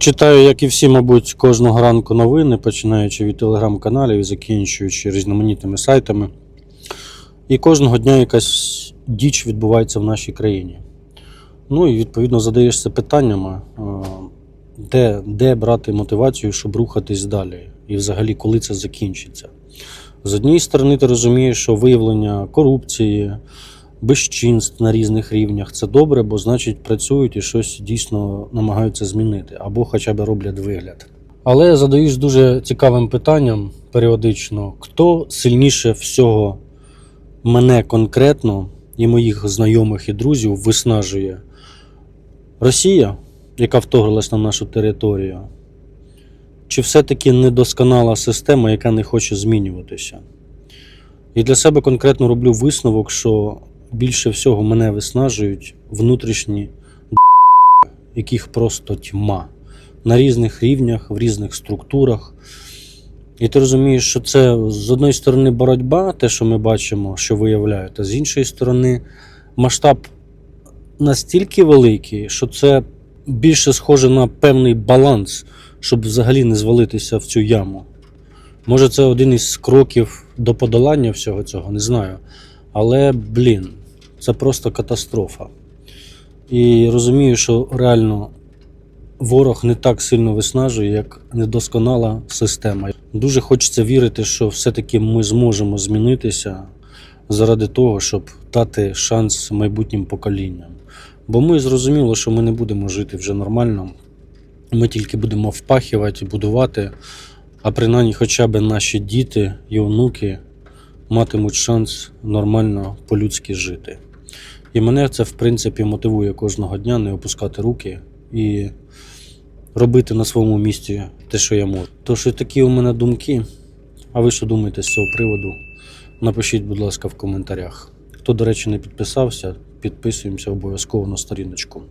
Читаю, як і всі, мабуть, кожного ранку новини, починаючи від телеграм-каналів і закінчуючи різноманітними сайтами. І кожного дня якась діч відбувається в нашій країні. Ну і відповідно задаєшся питаннями, е, де, де брати мотивацію, щоб рухатись далі, і взагалі коли це закінчиться. З однієї сторони, ти розумієш, що виявлення корупції, безчинств на різних рівнях це добре, бо значить працюють і щось дійсно намагаються змінити, або хоча б роблять вигляд. Але я задаюсь дуже цікавим питанням періодично: хто сильніше всього мене конкретно і моїх знайомих і друзів виснажує? Росія, яка вторглась на нашу територію, чи все-таки недосконала система, яка не хоче змінюватися? І для себе конкретно роблю висновок, що більше всього мене виснажують внутрішні яких просто тьма на різних рівнях, в різних структурах. І ти розумієш, що це з одної сторони боротьба, те, що ми бачимо, що виявляють, а з іншої сторони, масштаб настільки великий, що це більше схоже на певний баланс, щоб взагалі не звалитися в цю яму. Може, це один із кроків до подолання всього цього, не знаю. Але, блін, це просто катастрофа. І розумію, що реально ворог не так сильно виснажує, як недосконала система. Дуже хочеться вірити, що все-таки ми зможемо змінитися заради того, щоб дати шанс майбутнім поколінням. Бо ми зрозуміло, що ми не будемо жити вже нормально. Ми тільки будемо впахувати, будувати, а принаймні хоча б наші діти і онуки матимуть шанс нормально по-людськи жити. І мене це, в принципі, мотивує кожного дня не опускати руки і робити на своєму місці те, що я можу. Тож і такі у мене думки. А ви що думаєте з цього приводу? Напишіть, будь ласка, в коментарях. Хто, до речі, не підписався, підписуємося обов'язково на сторіночку.